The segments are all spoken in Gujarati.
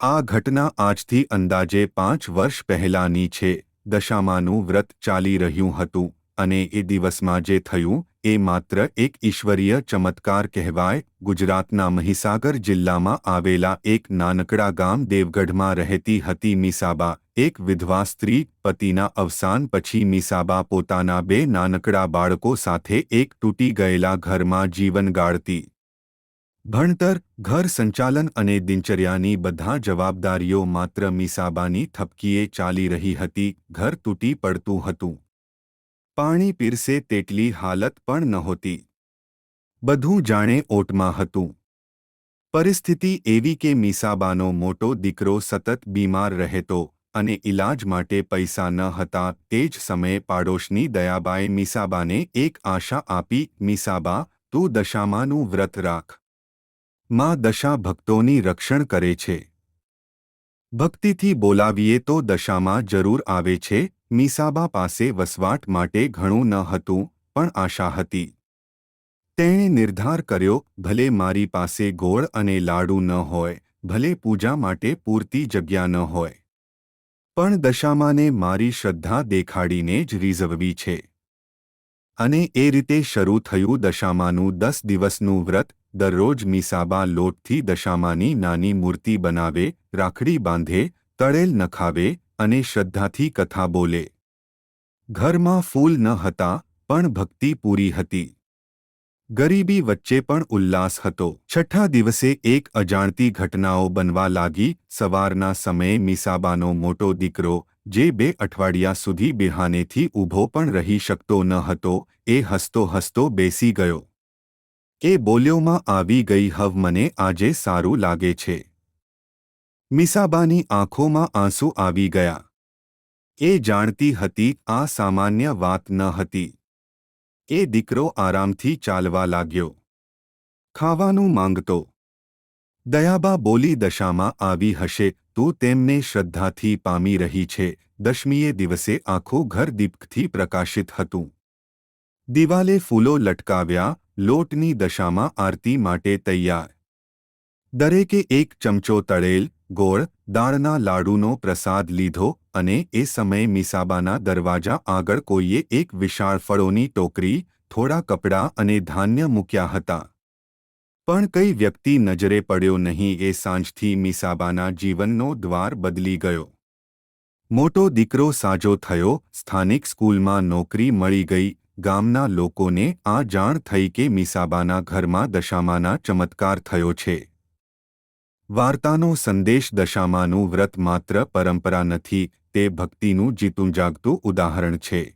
આ ઘટના આજથી અંદાજે પાંચ વર્ષ પહેલાની છે. દશામાનું વ્રત ચાલી રહ્યું હતું અને એ દિવસમાં જે થયું એ માત્ર એક ઈશ્વરીય ચમત્કાર કહેવાય. ગુજરાતના મહીસાગર જિલ્લામાં આવેલા એક નાનકડા ગામ દેવગઢમાં રહેતી હતી મીસાબા. એક વિધવા સ્ત્રી પતિના અવસાન પછી મીસાબા પોતાના બે નાનકડા બાળકો સાથે એક તૂટી ગયેલા ઘરમાં જીવન ગાળતી. ભણતર ઘર સંચાલન અને દિનચર્યાની બધા જવાબદારીઓ માત્ર મીસાબાની થપકીએ ચાલી રહી હતી, ઘર તૂટી પડતું હતું. પાણી પીરસે તેટલી હાલત પણ નહોતી. બધું જાણે ઓટમાં હતું. પરિસ્થિતિ એવી કે મીસાબાનો મોટો દીકરો સતત બીમાર રહેતો અને ઇલાજ માટે પૈસા ન હતા, તે જ સમયે પાડોશની દયાબાએ મીસાબાને એક આશા આપી, મીસાબા, તું દશામાનું વ્રત રાખ. માં દશા ભક્તોની રક્ષણ કરે છે. ભક્તિથી બોલાવીએ તો દશામાં જરૂર આવે છે. મીસાબા પાસે વસવાટ માટે ઘણું ન હતું, પણ આશા હતી. તેણે નિર્ધાર કર્યો, ભલે મારી પાસે ગોળ અને લાડુ ન હોય, ભલે પૂજા માટે પૂરતી જગ્યા ન હોય. પણ દશામાને મારી શ્રદ્ધા દેખાડીને જ રીઝવવી છે. અને એ રીતે શરૂ થયું દશામાનું દસ દિવસનું વ્રત દરરોજ મીસાબા લોટથી દશામાની નાની મૂર્તિ બનાવે, રાખડી બાંધે, તળેલ નખાવે અને શ્રદ્ધાથી કથા બોલે. ઘરમાં ફૂલ ન હતા, પણ ભક્તિ પૂરી હતી. ગરીબી વચ્ચે પણ ઉલ્લાસ હતો. છઠ્ઠા દિવસે એક અજાણતી ઘટનાઓ બનવા લાગી. સવારના સમયે મીસાબાનો મોટો દીકરો, જે બે અઠવાડિયા સુધી બિહાનેથી ઊભો પણ રહી શકતો ન હતો, એ હસતો હસતો બેસી ગયો. એ બોલ્યોમાં આવી ગઈ હવ મને આજે સારું લાગે છે. મિસાબાની આંખોમાં આંસુ આવી ગયા. એ જાણતી હતી, આ સામાન્ય વાત ન હતી. એ દીકરો આરામથી ચાલવા લાગ્યો. ખાવાનું માંગતો. દયાબા બોલી દશામાં આવી હશે, તું તેમને શ્રદ્ધાથી પામી રહી છે. દશમીએ દિવસે આખું ઘર દીપકથી પ્રકાશિત હતું. દિવાલે ફૂલો લટકાવ્યા લોટની દશામાં આરતી માટે તૈયાર. દરેકે એક ચમચો તળેલ, ગોળ, દાળના લાડુનો પ્રસાદ લીધો અને એ સમયે મીસાબાના દરવાજા આગળ કોઈએ એક વિશાળ ફળોની ટોકરી, થોડા કપડાં અને ધાન્ય મૂક્યા હતા. પણ કઈ વ્યક્તિ નજરે પડ્યો નહીં એ સાંજથી મિસાબાના જીવનનો દ્વાર બદલી ગયો. મોટો દીકરો સાજો થયો, સ્થાનિક સ્કૂલમાં નોકરી મળી ગઈ ગામના લોકોને આ જાણ થઈ કે મીસાબાના ઘરમાં દશામાના ચમત્કાર થયો છે. વાર્તાનો સંદેશ દશામાનું વ્રત માત્ર પરંપરા નથી, તે ભક્તિનું જીતું જાગતું ઉદાહરણ છે.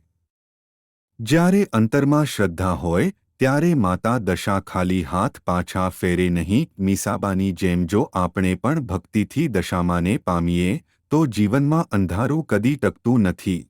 જ્યારે અંતરમાં શ્રદ્ધા હોય, ત્યારે માતા દશા ખાલી હાથ પાછા ફેરે નહીં, મીસાબાની જેમ જો આપણે પણ ભક્તિથી દશામાને પામીએ, તો જીવનમાં અંધારું કદી ટકતું નથી.